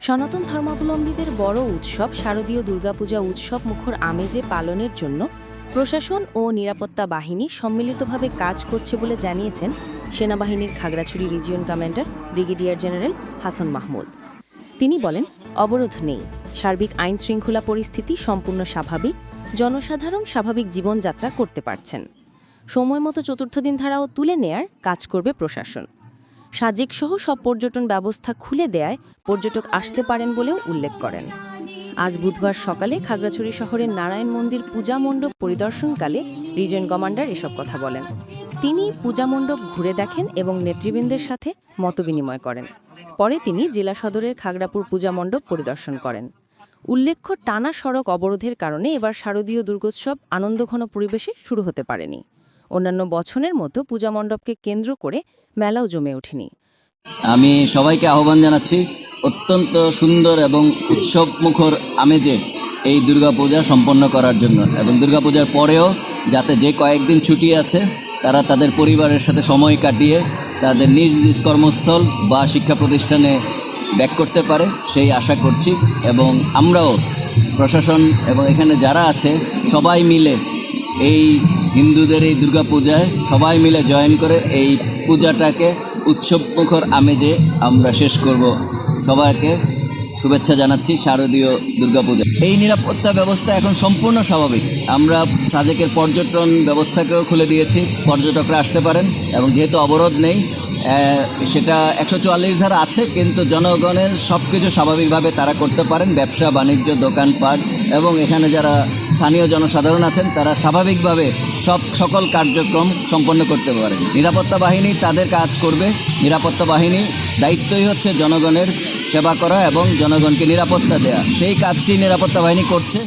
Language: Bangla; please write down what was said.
সনাতন ধর্মাবলম্বীদের বড় উৎসব শারদীয় দুর্গাপূজা উৎসব মুখর আমেজে পালনের জন্য প্রশাসন ও নিরাপত্তা বাহিনী সম্মিলিতভাবে কাজ করছে বলে জানিয়েছেন সেনাবাহিনীর Khagrachhari region commander brigadier general Hasan Mahmud. তিনি বলেন, অবরোধ নেই। সার্বিক আইন শৃঙ্খলা পরিস্থিতি সম্পূর্ণ স্বাভাবিক। জনসাধারণ স্বাভাবিক জীবনযাত্রা করতে পারছেন। সময় মতো চতুর্থ দিন ধারাও তুলে নেয়ার কাজ করবে প্রশাসন। সাজেক সহ সব পর্যটন ব্যবস্থা খুলে দেয়ায় পর্যটক আসতে পারেন বলেও উল্লেখ করেন। আজ বুধবার সকালে খাগড়াছড়ি শহরের নারায়ণ মন্দির পূজা মণ্ডপ পরিদর্শনকালে রিজন কমান্ডার এসব কথা বলেন। তিনি পূজা মণ্ডপ ঘুরে দেখেন এবং নেতৃবৃন্দের সাথে মতবিনিময় করেন। পরে তিনি জেলা সদরের খাগড়াপুর পূজা মণ্ডপ পরিদর্শন করেন। উল্লেখ্য, টানা সড়ক অবরোধের কারণে এবার শারদীয় দুর্গোৎসব আনন্দঘন পরিবেশে শুরু হতে পারেনি। অন্যান্য বছরের মতো পূজা মণ্ডপকে কেন্দ্র করে মেলাও জমে ওঠেনি। আমি সবাইকে আহ্বান জানাচ্ছি, অত্যন্ত সুন্দর এবং উৎসব মুখর আমেজে এই দুর্গাপূজা সম্পন্ন করার জন্য এবং দুর্গাপূজার পরেও যাতে যে কয়েকদিন ছুটি আছে, তারা তাদের পরিবারের সাথে সময় কাটিয়ে তাদের নিজ নিজ কর্মস্থল বা শিক্ষা প্রতিষ্ঠানে ব্যাক করতে পারে, সেই আশা করছি এবং আমরাও প্রশাসন এবং এখানে যারা আছে, সবাই মিলে এই হিন্দুদের এই দুর্গাপূজায় সবাই মিলে জয়েন করে এই পূজাটাকে উৎসব মুখর আমেজে আমরা শেষ করব। সবাইকে শুভেচ্ছা জানাচ্ছি শারদীয় দুর্গাপূজা এই নিরাপত্তা ব্যবস্থা এখন সম্পূর্ণ স্বাভাবিক। আমরা সাজেকের পর্যটন ব্যবস্থাকেও খুলে দিয়েছি। পর্যটকরা আসতে পারেন এবং যেহেতু অবরোধ নেই সেটা একশো চুয়াল্লিশ ধারা আছে, কিন্তু জনগণের সব কিছু স্বাভাবিকভাবে তারা করতে পারেন। ব্যবসা, বাণিজ্য, দোকানপাট এবং এখানে যারা স্থানীয় জনসাধারণ আছেন, তারা স্বাভাবিকভাবে সব সকল কার্যক্রম সম্পন্ন করতে পারে নিরাপত্তা বাহিনী তাদের কাজ করবে। নিরাপত্তা বাহিনী দায়িত্বই হচ্ছে জনগণের সেবা করা এবং জনগণকে নিরাপত্তা দেয়া। সেই কাজটি নিরাপত্তা বাহিনী করছে।